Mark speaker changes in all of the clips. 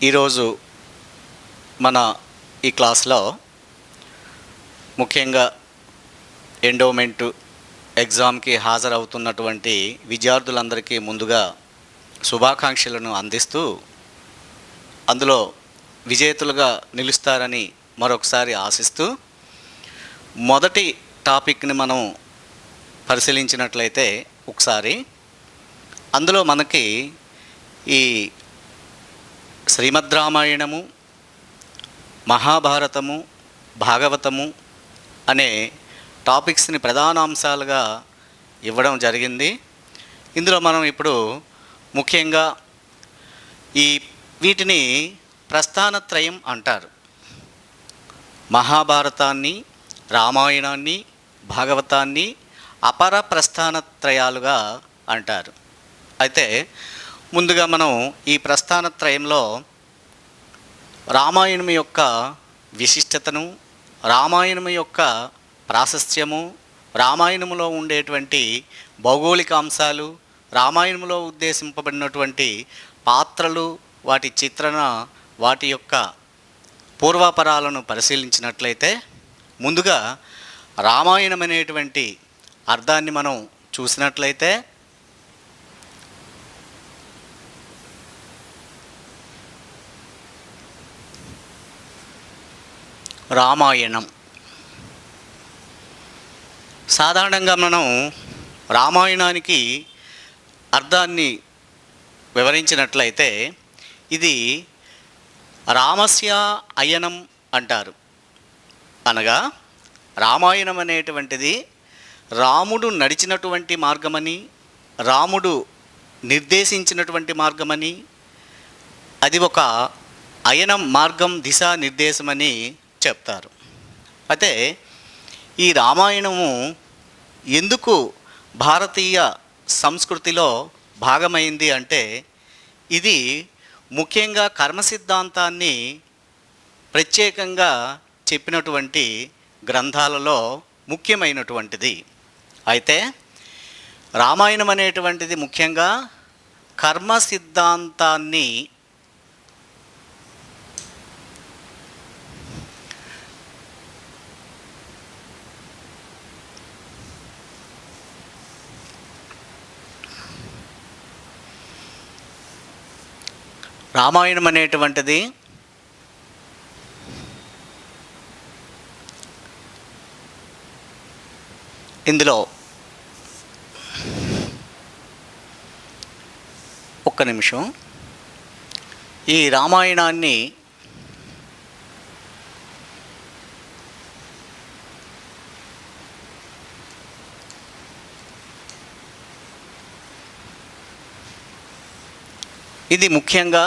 Speaker 1: ఈరోజు మన ఈ క్లాస్లో ముఖ్యంగా ఎండోమెంటు ఎగ్జామ్కి హాజరవుతున్నటువంటి విద్యార్థులందరికీ ముందుగా శుభాకాంక్షలను అందిస్తూ అందులో విజేతలుగా నిలుస్తారని మరొకసారి ఆశిస్తూ మొదటి టాపిక్ని మనం పరిశీలించినట్లయితే ఒకసారి అందులో మనకి ఈ శ్రీమద్ రామాయణము మహాభారతము భాగవతము అనే టాపిక్స్ని ప్రధాన అంశాలుగా ఇవ్వడం జరిగింది. ఇందులో మనం ఇప్పుడు ముఖ్యంగా ఈ వీటిని ప్రస్థానత్రయం అంటారు. మహాభారతాన్ని రామాయణాన్ని భాగవతాన్ని అపర ప్రస్థానత్రయాలుగా అంటారు. అయితే ముందుగా మనం ఈ ప్రస్థాన త్రయంలో రామాయణం యొక్క విశిష్టతను రామాయణం యొక్క ప్రాశస్త్యము రామాయణములో ఉండేటువంటి భౌగోళిక అంశాలు రామాయణంలో ఉద్దేశింపబడినటువంటి పాత్రలు వాటి చిత్రణ వాటి యొక్క పూర్వాపరాలను పరిశీలించినట్లయితే ముందుగా రామాయణం అనేటువంటి అర్థాన్ని మనం చూసినట్లయితే రామాయణం. సాధారణంగా మనం రామాయణానికి అర్థాన్ని వివరించినట్లయితే ఇది రామస్య అయనం అంటారు. అనగా రామాయణం అనేటువంటిది రాముడు నడిచినటువంటి మార్గమని రాముడు నిర్దేశించినటువంటి మార్గమని అది ఒక అయనం మార్గం దిశ నిర్దేశమని చెప్తారు. అయితే ఈ రామాయణము ఎందుకు భారతీయ సంస్కృతిలో భాగమైంది అంటే ఇది ముఖ్యంగా కర్మ సిద్ధాంతాన్ని ప్రత్యేకంగా చెప్పినటువంటి గ్రంథాలలో ముఖ్యమైనటువంటిది. అయితే రామాయణం అనేటువంటిది ముఖ్యంగా కర్మ సిద్ధాంతాన్ని రామాయణం అనేటువంటిది ఇందులో ఒక్క నిమిషం. ఈ రామాయణాన్ని ఇది ముఖ్యంగా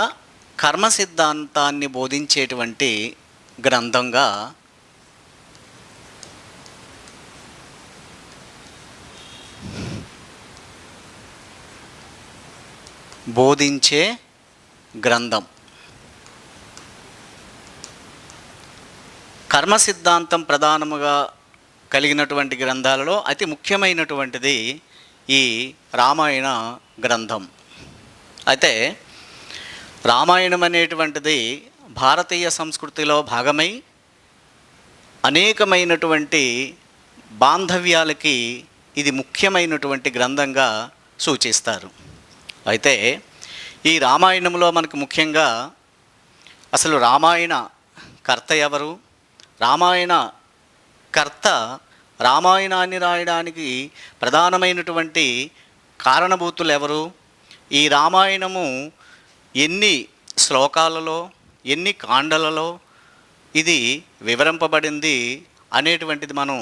Speaker 1: కర్మ సిద్ధాంతాన్ని బోధించేటువంటి గ్రంథంగా బోధించే గ్రంథం. కర్మ సిద్ధాంతం ప్రధానముగా కలిగినటువంటి గ్రంథాలలో అతి ముఖ్యమైనటువంటిది ఈ రామాయణ గ్రంథం. అయితే రామాయణం అనేటువంటిది భారతీయ సంస్కృతిలో భాగమై అనేకమైనటువంటి బాంధవ్యాలకి ఇది ముఖ్యమైనటువంటి గ్రంథంగా సూచిస్తారు. అయితే ఈ రామాయణంలో మనకు ముఖ్యంగా అసలు రామాయణ కర్త ఎవరు? రామాయణ కర్త రామాయణాన్ని రాయడానికి ప్రధానమైనటువంటి కారణభూతులు ఎవరు? ఈ రామాయణము ఎన్ని శ్లోకాలలో ఎన్ని కాండలలో ఇది వివరింపబడింది అనేటువంటిది మనం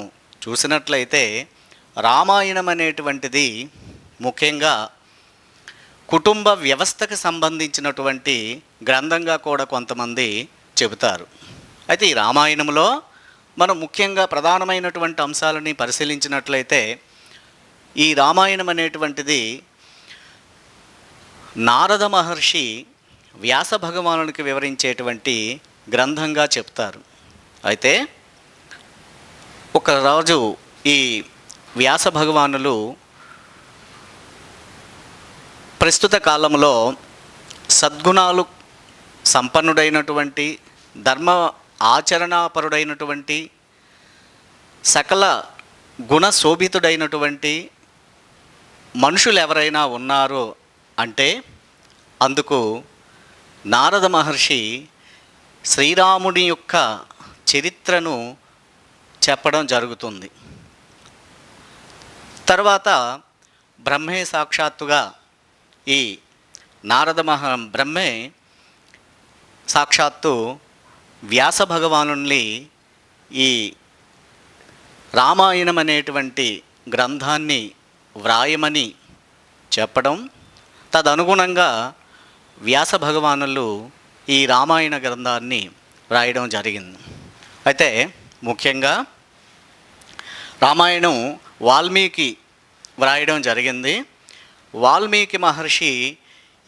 Speaker 1: చూసినట్లయితే రామాయణం అనేటువంటిది ముఖ్యంగా కుటుంబ వ్యవస్థకు సంబంధించినటువంటి గ్రంథంగా కూడా కొంతమంది చెబుతారు. అయితే ఈ రామాయణంలో మనం ముఖ్యంగా ప్రధానమైనటువంటి అంశాలని పరిశీలించినట్లయితే ఈ రామాయణం అనేటువంటిది నారద మహర్షి వ్యాస భగవానునికి వివరించేటువంటి గ్రంథంగా చెప్తారు. అయితే ఒక రాజు ఈ వ్యాస భగవానులు ప్రస్తుత కాలంలో సద్గుణాలు సంపన్నుడైనటువంటి ధర్మ ఆచరణాపరుడైనటువంటి సకల గుణ శోభితుడైనటువంటి మనుషులు ఎవరైనా ఉన్నారు అంటే అందుకు నారద మహర్షి శ్రీరాముడి యొక్క చరిత్రను చెప్పడం జరుగుతుంది. తర్వాత బ్రహ్మే సాక్షాత్తుగా ఈ నారద మహ బ్రహ్మే సాక్షాత్తు వ్యాస భగవానుల్ని ఈ రామాయణం అనేటువంటి గ్రంథాన్ని వ్రాయమని చెప్పడం తదనుగుణంగా వ్యాస భగవానులు ఈ రామాయణ గ్రంథాన్ని వ్రాయడం జరిగింది. అయితే ముఖ్యంగా రామాయణం వాల్మీకి వ్రాయడం జరిగింది. వాల్మీకి మహర్షి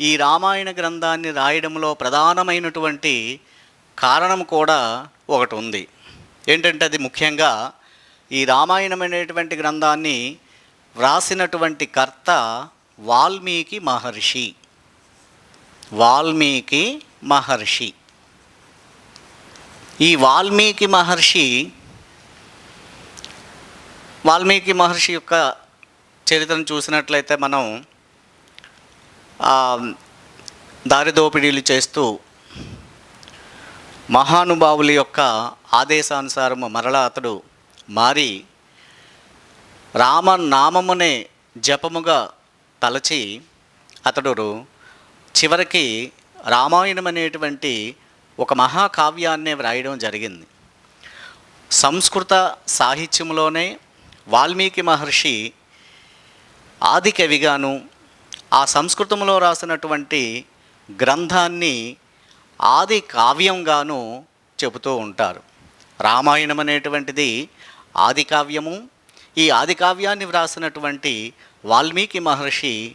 Speaker 1: ఈ రామాయణ గ్రంథాన్ని రాయడంలో ప్రధానమైనటువంటి కారణం కూడా ఒకటి ఉంది ఏంటంటే అది ముఖ్యంగా ఈ రామాయణం అనేటువంటి గ్రంథాన్ని వ్రాసినటువంటి కర్త వాల్మీకి మహర్షి. వాల్మీకి మహర్షి. ఈ వాల్మీకి మహర్షి వాల్మీకి మహర్షి యొక్క చరిత్రను చూసినట్లయితే మనం దారిదోపిడీలు చేస్తూ మహానుభావుల యొక్క ఆదేశానుసారము మరలా అతడు మారి రామనామమునే జపముగా తలచి అతడు చివరికి రామాయణం అనేటువంటి ఒక మహాకావ్యాన్నే వ్రాయడం జరిగింది. సంస్కృత సాహిత్యంలోనే వాల్మీకి మహర్షి ఆది కవిగాను ఆ సంస్కృతంలో రాసినటువంటి గ్రంథాన్ని ఆది కావ్యంగాను చెబుతూ ఉంటారు. రామాయణం అనేటువంటిది ఆది కావ్యము ఈ ఆది కావ్యాన్ని వ్రాసినటువంటి వాల్మీకి మహర్షి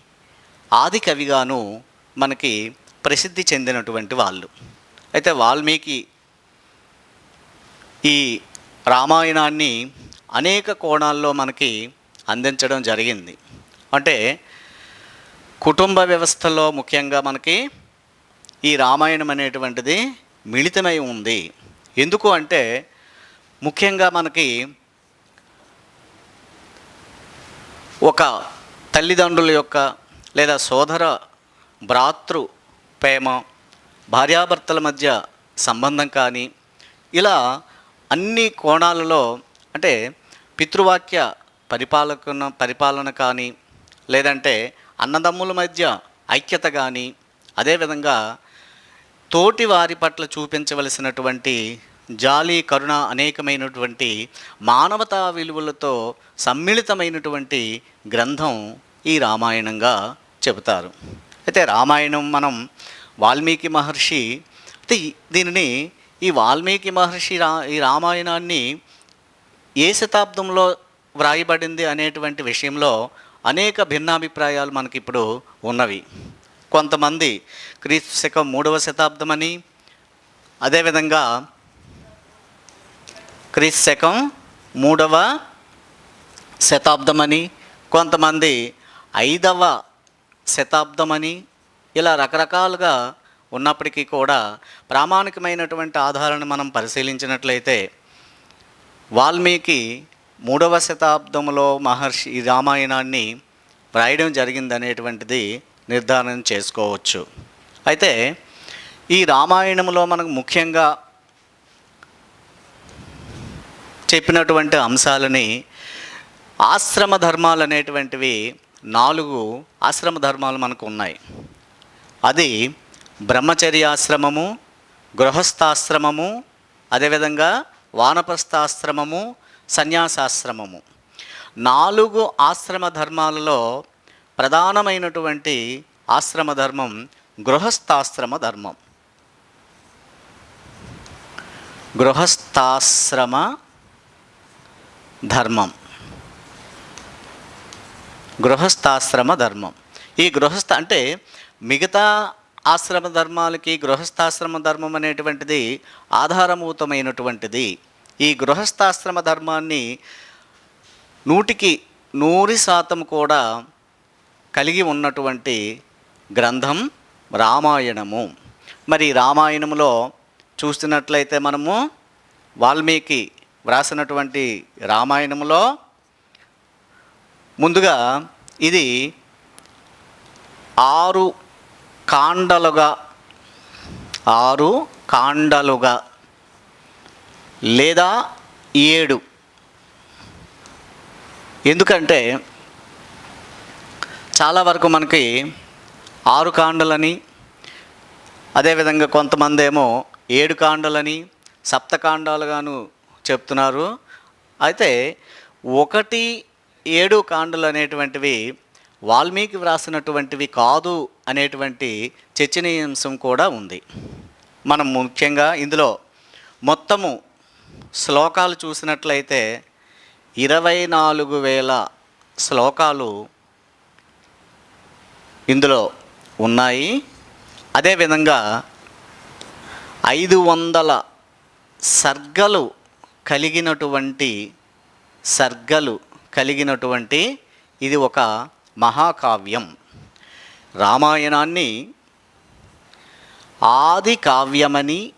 Speaker 1: ఆది కవిగాను మనకి ప్రసిద్ధి చెందినటువంటి వాళ్ళు. అయితే వాల్మీకి ఈ రామాయణాన్ని అనేక కోణాల్లో మనకి అందించడం జరిగింది. అంటే కుటుంబ వ్యవస్థలో ముఖ్యంగా మనకి ఈ రామాయణం అనేటువంటిది మిళితమై ఉంది. ఎందుకు అంటే ముఖ్యంగా మనకి ఒక తల్లిదండ్రుల యొక్క లేదా సోదర భ్రాతృ ప్రేమ భార్యాభర్తల మధ్య సంబంధం కానీ ఇలా అన్ని కోణాలలో అంటే పితృవాక్య పరిపాలన పరిపాలన కానీ లేదంటే అన్నదమ్ముల మధ్య ఐక్యత కానీ అదేవిధంగా తోటి వారి పట్ల చూపించవలసినటువంటి జాలి కరుణ అనేకమైనటువంటి మానవతా విలువలతో సమ్మిళితమైనటువంటి గ్రంథం ఈ రామాయణంగా చెబుతారు. అయితే రామాయణం మనం వాల్మీకి మహర్షి అయితే దీనిని ఈ వాల్మీకి మహర్షి రా ఈ రామాయణాన్ని ఏ శతాబ్దంలో వ్రాయబడింది అనేటువంటి విషయంలో అనేక భిన్నాభిప్రాయాలు మనకి ఇప్పుడు ఉన్నవి. కొంతమంది క్రీస్తు శకం మూడవ శతాబ్దమని అదేవిధంగా క్రీస్తు శకం మూడవ శతాబ్దమని కొంతమంది ఐదవ శతాబ్దమని ఇలా రకరకాలుగా ఉన్నప్పటికీ కూడా ప్రామాణికమైనటువంటి ఆధారాన్ని మనం పరిశీలించినట్లయితే వాల్మీకి మూడవ శతాబ్దంలో మహర్షి ఈ రామాయణాన్ని వ్రాయడం జరిగిందనేటువంటిది నిర్ధారణ చేసుకోవచ్చు. అయితే ఈ రామాయణంలో మనకు ముఖ్యంగా చెప్పినటువంటి అంశాలని ఆశ్రమ ధర్మాలు అనేటువంటివి నాలుగు ఆశ్రమ ధర్మాలు మనకు ఉన్నాయి. అది బ్రహ్మచర్యాశ్రమము గృహస్థాశ్రమము అదేవిధంగా వానప్రస్థాశ్రమము సన్యాసాశ్రమము. నాలుగు ఆశ్రమ ధర్మాలలో ప్రధానమైనటువంటి ఆశ్రమ ధర్మం గృహస్థాశ్రమ ధర్మం. గృహస్థాశ్రమ ధర్మం. గృహస్థాశ్రమ ధర్మం ఈ గృహస్థ అంటే మిగతా ఆశ్రమ ధర్మాలకి గృహస్థాశ్రమ ధర్మం అనేటువంటిది ఆధారభూతమైనటువంటిది. ఈ గృహస్థాశ్రమ ధర్మాన్ని నూటికి నూరి శాతం కూడా కలిగి ఉన్నటువంటి గ్రంథం రామాయణము. మరి రామాయణములో చూస్తున్నట్లయితే మనము వాల్మీకి వ్రాసినటువంటి రామాయణములో ముందుగా ఇది ఆరు కాండలుగా ఆరు కాండలుగా లేదా ఏడు. ఎందుకంటే చాలా వరకు మనకి ఆరు కాండలని అదేవిధంగా కొంతమంది ఏమో ఏడు కాండలని సప్తకాండాలుగాను చెప్తున్నారు. అయితే ఒకటి ఏడు కాండలు అనేటువంటివి వాల్మీకి వ్రాసినటువంటివి కాదు అనేటువంటి చర్చనీయాంశం కూడా ఉంది. మనం ముఖ్యంగా ఇందులో మొత్తము శ్లోకాలు చూసినట్లయితే ఇరవై నాలుగు వేల శ్లోకాలు ఇందులో ఉన్నాయి. అదేవిధంగా ఐదు వందల సర్గలు కలిగినటువంటి సర్గలు కలిగినటువంటి ఇది ఒక మహాకావ్యం. రామాయణాన్ని ఆది కావ్యమని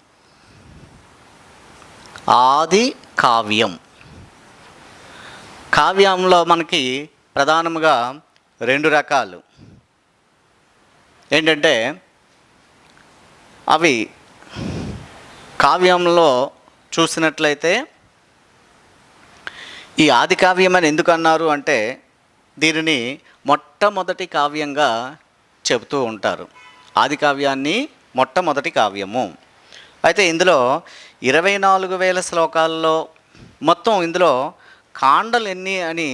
Speaker 1: ఆది కావ్యం. కావ్యంలో మనకి ప్రధానంగా రెండు రకాలు. ఏంటంటే అవి కావ్యంలో చూసినట్లయితే ఈ ఆది కావ్యం అని ఎందుకు అన్నారు అంటే దీనిని మొట్టమొదటి కావ్యంగా చెబుతూ ఉంటారు. ఆది కావ్యాన్ని మొట్టమొదటి కావ్యము. అయితే ఇందులో ఇరవై నాలుగు వేల శ్లోకాల్లో మొత్తం ఇందులో కాండలు ఎన్ని అని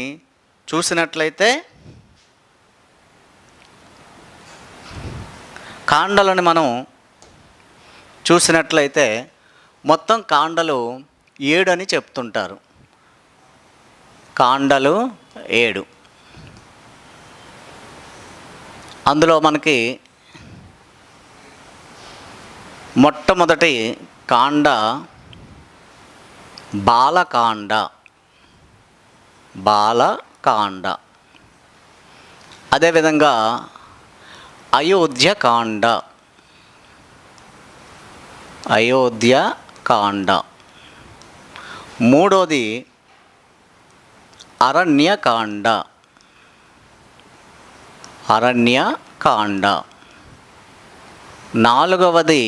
Speaker 1: చూసినట్లయితే కాండలను మనం చూసినట్లయితే మొత్తం కాండలు ఏడు అని చెప్తుంటారు. కాండలు ఏడు. అందులో మనకి మొట్టమొదటి కాండ బాలకాండ. బాలకాండ. అదేవిధంగా అయోధ్యకాండ. అయోధ్యకాండ. మూడోది అరణ్యకాండ. అరణ్యకాండ. నాలుగవది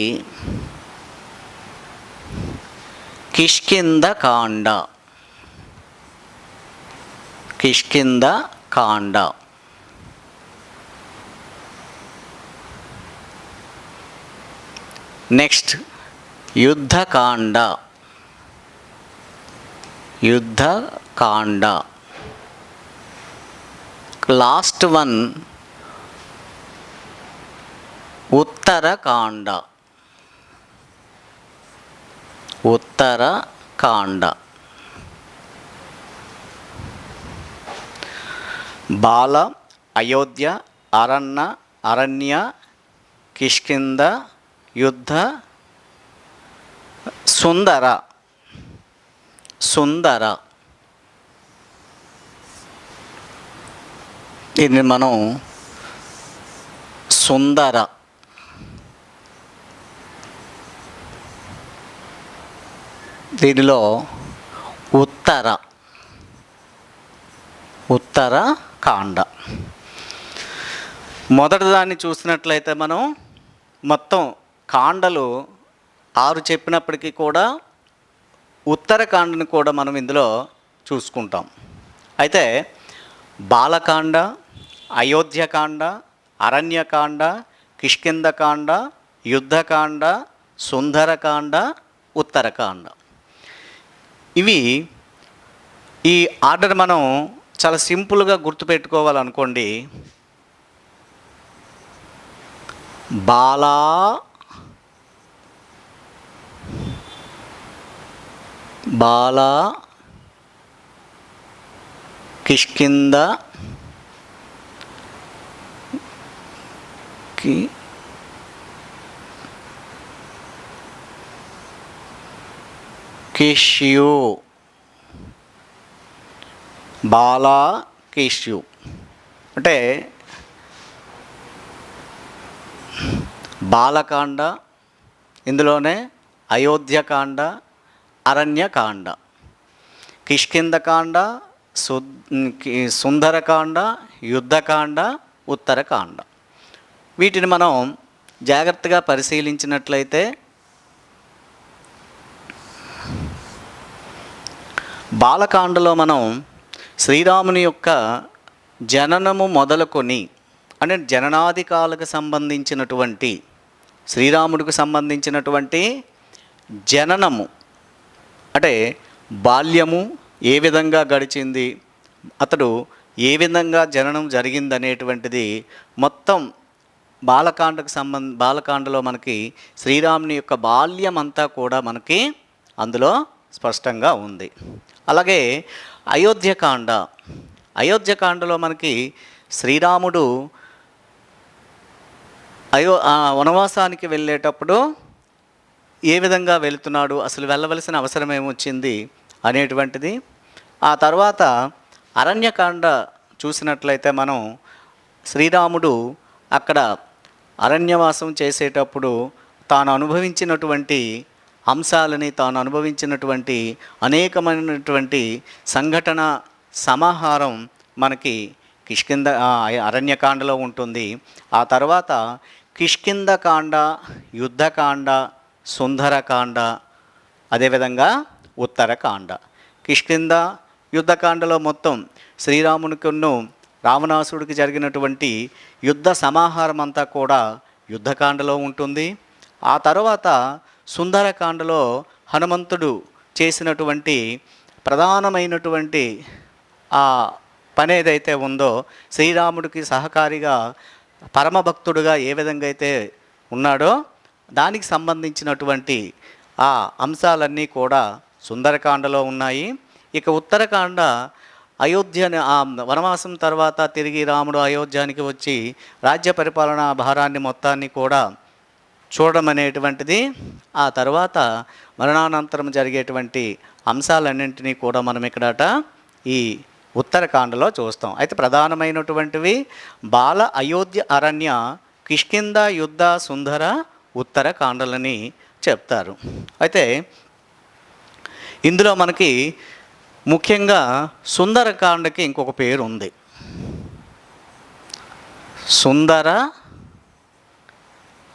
Speaker 1: Kishkindhakanda Kishkindhakanda next Yuddhakanda. Yuddhakanda. Last one. Uttarakanda. Uttarakanda. Bala Ayodhya Aranya Aranya Kishkindha యుద్ధ సుందర. సుందర. దీన్ని మనం సుందర దీనిలో ఉత్తర ఉత్తర కాండ. మొదటి దాన్ని చూసినట్లయితే మనం మొత్తం కాండలు ఆరు చెప్పినప్పటికీ కూడా ఉత్తరకాండను కూడా మనం ఇందులో చూసుకుంటాం. అయితే బాలకాండ అయోధ్యకాండ అరణ్యకాండ కిష్కిందకాండ యుద్ధకాండ సుందరకాండ ఉత్తరకాండ. ఇవి ఈ ఆర్డర్ మనం చాలా సింపుల్గా గుర్తుపెట్టుకోవాలనుకోండి బాలా బాలా కిష్కింద కి కిష్యు బాలా కిష్యు అంటే బాలకాండ ఇందులోనే అయోధ్యకాండ అరణ్యకాండ. కిష్కిందకాండ సు కి- సుందరకాండ యుద్ధకాండ ఉత్తరకాండ. వీటిని మనం జాగ్రత్తగా పరిశీలించినట్లయితే బాలకాండలో మనం శ్రీరాముని యొక్క జననము మొదలుకొని అంటే జననాధికాలకు సంబంధించినటువంటి శ్రీరాముడికి సంబంధించినటువంటి జననము అంటే బాల్యము ఏ విధంగా గడిచింది అతడు ఏ విధంగా జననం జరిగిందనేటువంటిది మొత్తం బాలకాండకు సంబంధ బాలకాండలో మనకి శ్రీరాముని యొక్క బాల్యం అంతా కూడా మనకి అందులో స్పష్టంగా ఉంది. అలాగే అయోధ్యకాండ అయోధ్యకాండలో మనకి శ్రీరాముడు అయో ఆ వనవాసానికి వెళ్ళేటప్పుడు ఏ విధంగా వెళుతున్నాడు అసలు వెళ్ళవలసిన అవసరం ఏమొచ్చింది అనేటువంటిది. ఆ తర్వాత అరణ్యకాండ చూసినట్లయితే మనం శ్రీరాముడు అక్కడ అరణ్యవాసం చేసేటప్పుడు తాను అనుభవించినటువంటి అంశాలని తాను అనుభవించినటువంటి అనేకమైనటువంటి సంఘటన సమాహారం మనకి కిష్కింద అరణ్యకాండలో ఉంటుంది. ఆ తర్వాత కిష్కిందకాండ యుద్ధకాండ సుందరకాండ అదేవిధంగా ఉత్తరకాండ. కిష్కింద యుద్ధకాండలో మొత్తం శ్రీరామునికును రావణాసుడికి జరిగినటువంటి యుద్ధ సమాహారం అంతా కూడా యుద్ధకాండలో ఉంటుంది. ఆ తర్వాత సుందరకాండలో హనుమంతుడు చేసినటువంటి ప్రధానమైనటువంటి ఆ పని ఏదైతే ఉందో శ్రీరాముడికి సహకారిగా పరమభక్తుడుగా ఏ విధంగా అయితే ఉన్నాడో దానికి సంబంధించినటువంటి ఆ అంశాలన్నీ కూడా సుందరకాండలో ఉన్నాయి. ఇక ఉత్తరకాండ అయోధ్య ఆ వనవాసం తర్వాత తిరిగి రాముడు అయోధ్యానికి వచ్చి రాజ్య పరిపాలనా భారాన్ని మొత్తాన్ని కూడా చూడడం అనేటువంటిది ఆ తర్వాత మరణానంతరం జరిగేటువంటి అంశాలన్నింటినీ కూడా మనం ఇక్కడట ఈ ఉత్తరకాండలో చూస్తాం. అయితే ప్రధానమైనటువంటివి బాల అయోధ్య అరణ్య కిష్కింద యుద్ధ సుందర ఉత్తరకాండలని చెప్తారు. అయితే ఇందులో మనకి ముఖ్యంగా సుందరకాండకి ఇంకొక పేరు ఉంది సుందర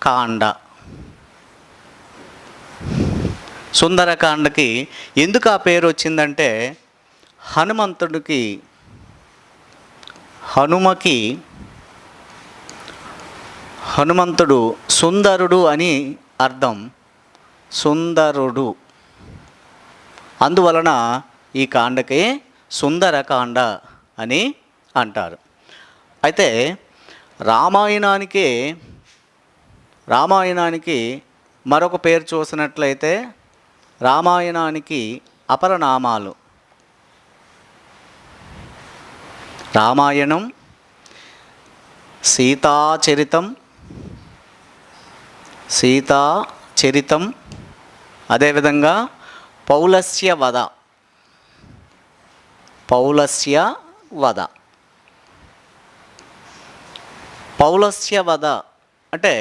Speaker 1: కాండ. సుందరకాండకి ఎందుకు ఆ పేరు వచ్చిందంటే హనుమంతుడికి హనుమకి హనుమంతుడు సుందరుడు అని అర్థం. సుందరుడు. అందువలన ఈ కాండకి సుందరకాండ అని అంటారు. అయితే రామాయణానికి రామాయణానికి మరొక పేరు చూసినట్లయితే రామాయణానికి అపరనామాలు. రామాయణం సీతాచరితం సీతాచరితం అదేవిధంగా పౌలస్య వధ పౌలస్య వధ పౌలస్య వధ అంటే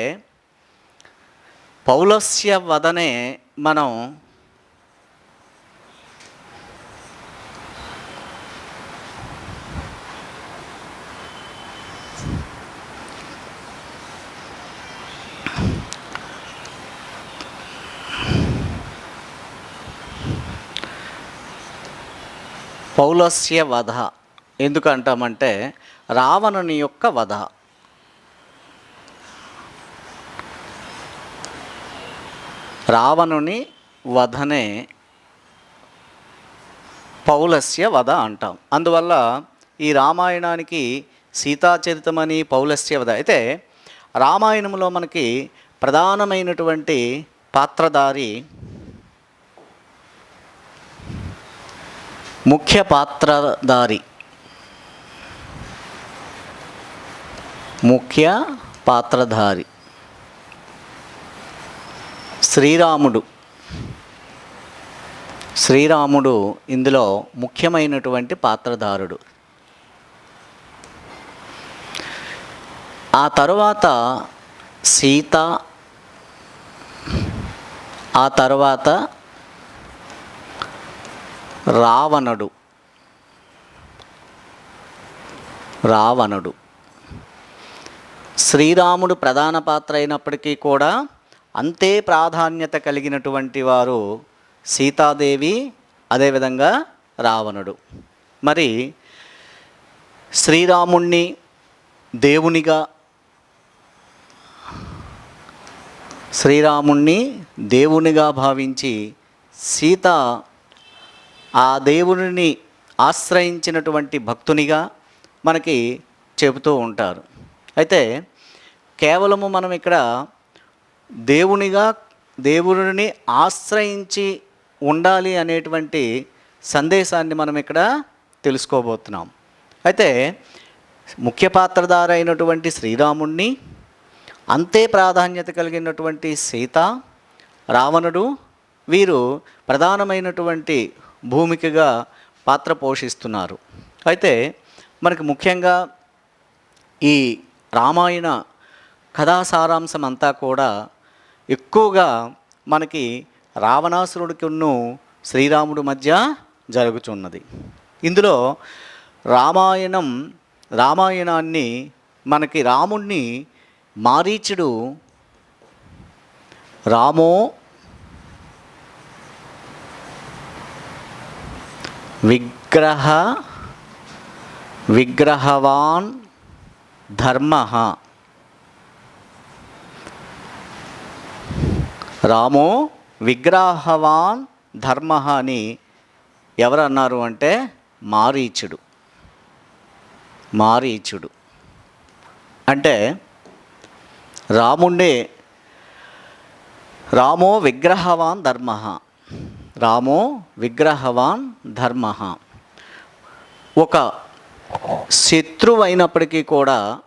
Speaker 1: పౌలస్య వదనే మనం పౌలస్య వధ. ఎందుకు అంటామంటే రావణుని యొక్క వధ. రావణుని వధనే పౌలస్య వధ అంటాం. అందువల్ల ఈ రామాయణానికి సీతాచరితమని పౌలస్య వధ. అయితే రామాయణంలో మనకి ప్రధానమైనటువంటి పాత్రధారి ముఖ్య పాత్రధారి. ముఖ్య పాత్రధారి. శ్రీరాముడు. శ్రీరాముడు ఇందులో ముఖ్యమైనటువంటి పాత్రధారుడు. ఆ తరువాత సీత. ఆ తర్వాత రావణుడు. రావణుడు. శ్రీరాముడు ప్రధాన పాత్ర అయినప్పటికీ కూడా అంతే ప్రాధాన్యత కలిగినటువంటి వారు సీతాదేవి అదేవిధంగా రావణుడు. మరి శ్రీరాముణ్ణి దేవునిగా శ్రీరాముణ్ణి దేవునిగా భావించి సీత ఆ దేవుని ఆశ్రయించినటువంటి భక్తునిగా మనకి చెబుతూ ఉంటారు. అయితే కేవలము మనం ఇక్కడ దేవునిగా దేవుడిని ఆశ్రయించి ఉండాలి అనేటువంటి సందేశాన్ని మనం ఇక్కడ తెలుసుకోబోతున్నాం. అయితే ముఖ్య పాత్రధారైనటువంటి శ్రీరాముణ్ణి అంతే ప్రాధాన్యత కలిగినటువంటి సీత రావణుడు వీరు ప్రధానమైనటువంటి భూమికగా పాత్ర పోషిస్తున్నారు. అయితే మనకి ముఖ్యంగా ఈ రామాయణ కథా సారాంశం అంతా కూడా ఎక్కువగా మనకి రావణాసురుడికిను శ్రీరాముడు మధ్య జరుగుతున్నది ఇందులో రామాయణం రామాయణాన్ని మనకి రాముణ్ణి మారీచుడు రామో విగ్రహ విగ్రహవాన్ ధర్మ. రాము విగ్రహవాన్ ధర్మ అని ఎవరు అన్నారు అంటే మారీచుడు. మారీచుడు. అంటే రాముండే రామో విగ్రహవాన్ ధర్మ. రామో విగ్రహవాన్ ధర్మ ఒక శత్రువు అయినప్పటికీ కూడా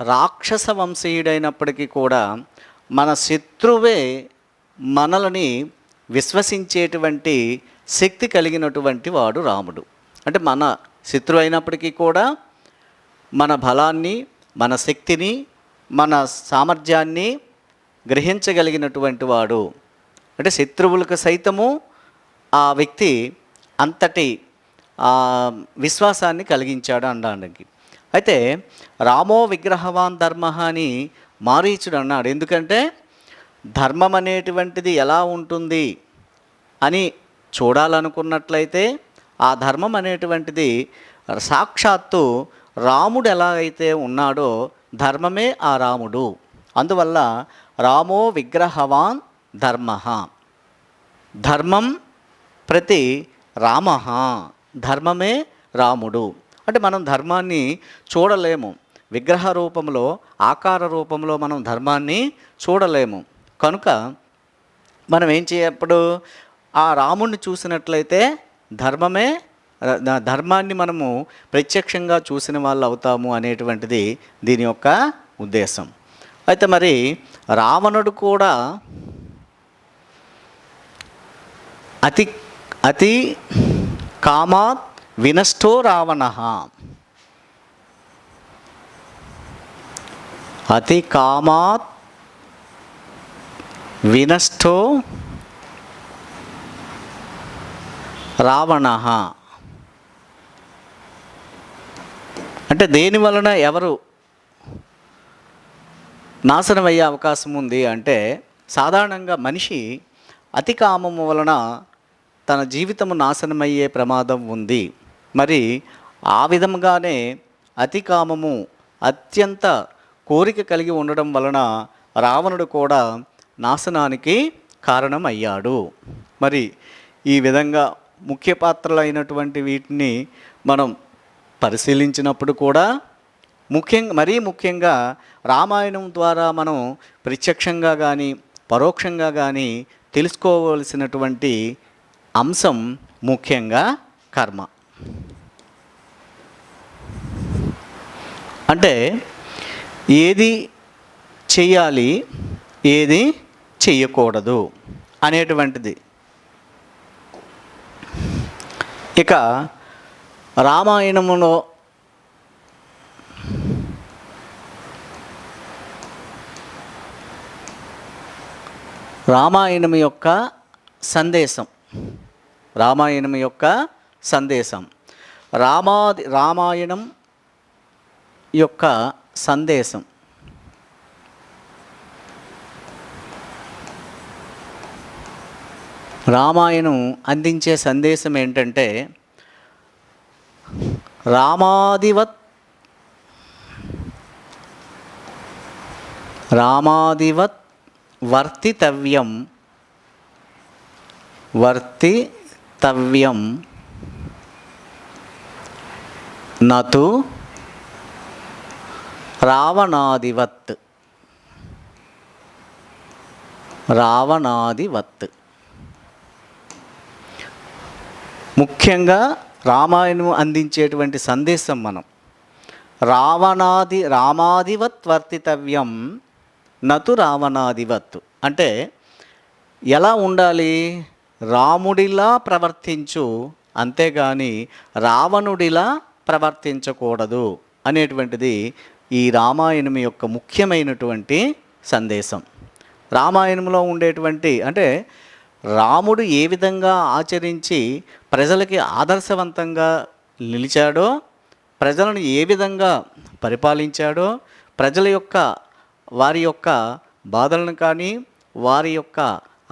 Speaker 1: రాక్షస వంశీయుడైనప్పటికీ కూడా మన శత్రువే మనలని విశ్వసించేటువంటి శక్తి కలిగినటువంటి వాడు రాముడు. అంటే మన శత్రువు అయినప్పటికీ కూడా మన బలాన్ని మన శక్తిని మన సామర్థ్యాన్ని గ్రహించగలిగినటువంటి వాడు. అంటే శత్రువులకు సైతము ఆ వ్యక్తి అంతటి విశ్వాసాన్ని కలిగించాడు అనడానికి. అయితే రామో విగ్రహవాన్ ధర్మ అని మారీచుడు అన్నాడు. ఎందుకంటే ధర్మం అనేటువంటిది ఎలా ఉంటుంది అని చూడాలనుకున్నట్లయితే ఆ ధర్మం అనేటువంటిది సాక్షాత్తు రాముడు ఎలా అయితే ఉన్నాడో ధర్మమే ఆ రాముడు. అందువల్ల రామో విగ్రహవాన్ ధర్మ. ధర్మం ప్రతి రామ ధర్మమే రాముడు. అంటే మనం ధర్మాన్ని చూడలేము. విగ్రహ రూపంలో ఆకార రూపంలో మనం ధర్మాన్ని చూడలేము. కనుక మనం ఏం చేయప్పుడు ఆ రాముణ్ణి చూసినట్లయితే ధర్మమే ధర్మాన్ని మనము ప్రత్యక్షంగా చూసిన వాళ్ళు అవుతాము అనేటువంటిది దీని యొక్క ఉద్దేశం. అయితే మరి రావణుడు కూడా అతి అతి కామాత్ వినష్టో రావణ. అతి కామాత్ వినష్టో రావణ. అంటే దేని వలన ఎవరు నాశనం అయ్యే అవకాశం ఉంది అంటే సాధారణంగా మనిషి అతి కామము వలన తన జీవితము నాశనమయ్యే ప్రమాదం ఉంది. మరి ఆ విధంగానే అతి కామము అత్యంత కోరిక కలిగి ఉండడం వలన రావణుడు కూడా నాశనానికి కారణం అయ్యాడు మరి ఈ విధంగా ముఖ్య పాత్రలైనటువంటి వీటిని మనం పరిశీలించినప్పుడు కూడా ముఖ్యంగా మరీ ముఖ్యంగా రామాయణం ద్వారా మనం ప్రత్యక్షంగా కానీ పరోక్షంగా కానీ తెలుసుకోవలసినటువంటి అంశం ముఖ్యంగా కర్మ. అంటే ఏది చేయాలి ఏది చెయ్యకూడదు అనేటువంటిది. ఇక రామాయణములో రామాయణం యొక్క సందేశం. రామాయణం యొక్క సందేశం. రామాది రామాయణం యొక్క సందేశం. రామాయణం అందించే సందేశం ఏంటంటే రామాదివత్ రామాదివత్ వర్తితవ్యం. వర్తితవ్యం. నతు రావణాదివత్. రావణాదివత్. ముఖ్యంగా రామాయణం అందించేటువంటి సందేశం మనం. రావణాది రామాదివత్ వర్తితవ్యం నతు రావణాదివత్. అంటే ఎలా ఉండాలి? రాముడిలా ప్రవర్తించు అంతేగాని రావణుడిలా ప్రవర్తించకూడదు అనేటువంటిది ఈ రామాయణం యొక్క ముఖ్యమైనటువంటి సందేశం. రామాయణంలో ఉండేటువంటి అంటే రాముడు ఏ విధంగా ఆచరించి ప్రజలకి ఆదర్శవంతంగా నిలిచాడో ప్రజలను ఏ విధంగా పరిపాలించాడో ప్రజల యొక్క వారి యొక్క బాధలను కానీ వారి యొక్క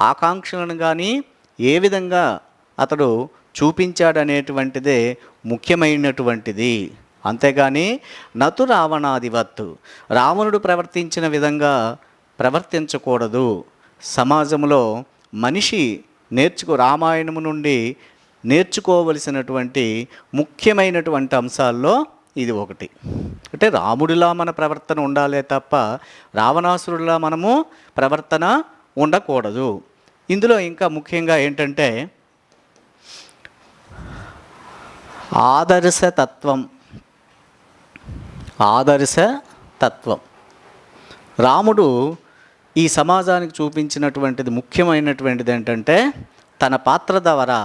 Speaker 1: ఆకాంక్షలను కానీ ఏ విధంగా అతడు చూపించాడనేటువంటిదే ముఖ్యమైనటువంటిది. అంతేగాని నతు రావణాధివత్తు రావణుడు ప్రవర్తించిన విధంగా ప్రవర్తించకూడదు. సమాజంలో మనిషి నేర్చుకో రామాయణము నుండి నేర్చుకోవలసినటువంటి ముఖ్యమైనటువంటి అంశాల్లో ఇది ఒకటి. అంటే రాముడిలా మన ప్రవర్తన ఉండాలే తప్ప రావణాసురుడిలా మనము ప్రవర్తన ఉండకూడదు. ఇందులో ఇంకా ముఖ్యంగా ఏంటంటే ఆదర్శ తత్వం. ఆదర్శ తత్వం. రాముడు ఈ సమాజానికి చూపించినటువంటిది ముఖ్యమైనటువంటిది ఏంటంటే తన పాత్ర ద్వారా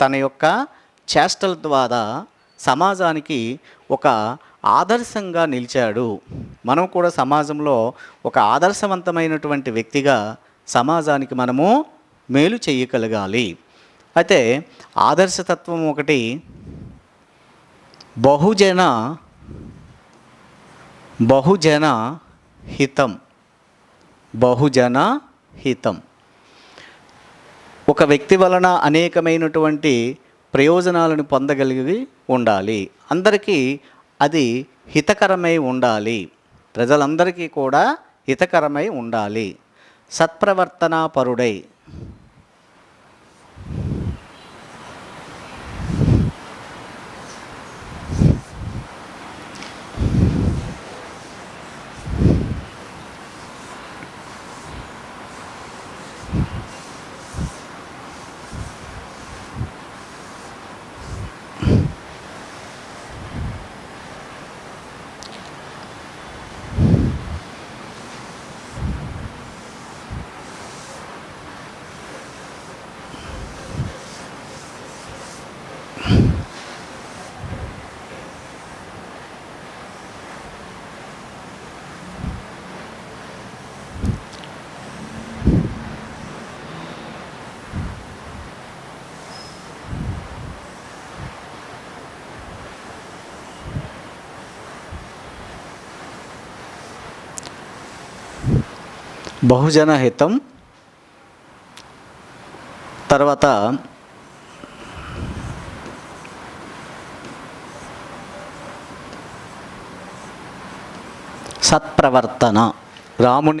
Speaker 1: తన యొక్క చేష్టల ద్వారా సమాజానికి ఒక ఆదర్శంగా నిలిచాడు. మనం కూడా సమాజంలో ఒక ఆదర్శవంతమైనటువంటి వ్యక్తిగా సమాజానికి మనము మేలు చేయగలగాలి. అయితే ఆదర్శతత్వం ఒకటి బహుజన బహుజన హితం. బహుజన హితం. ఒక వ్యక్తి వలన అనేకమైనటువంటి ప్రయోజనాలను పొందగలిగి ఉండాలి. అందరికీ అది హితకరమై ఉండాలి. ప్రజలందరికీ కూడా హితకరమై ఉండాలి. సత్ప్రవర్తనాపరుడై బహుజన హితం తర్వాత సత్ప్రవర్తన. రాముని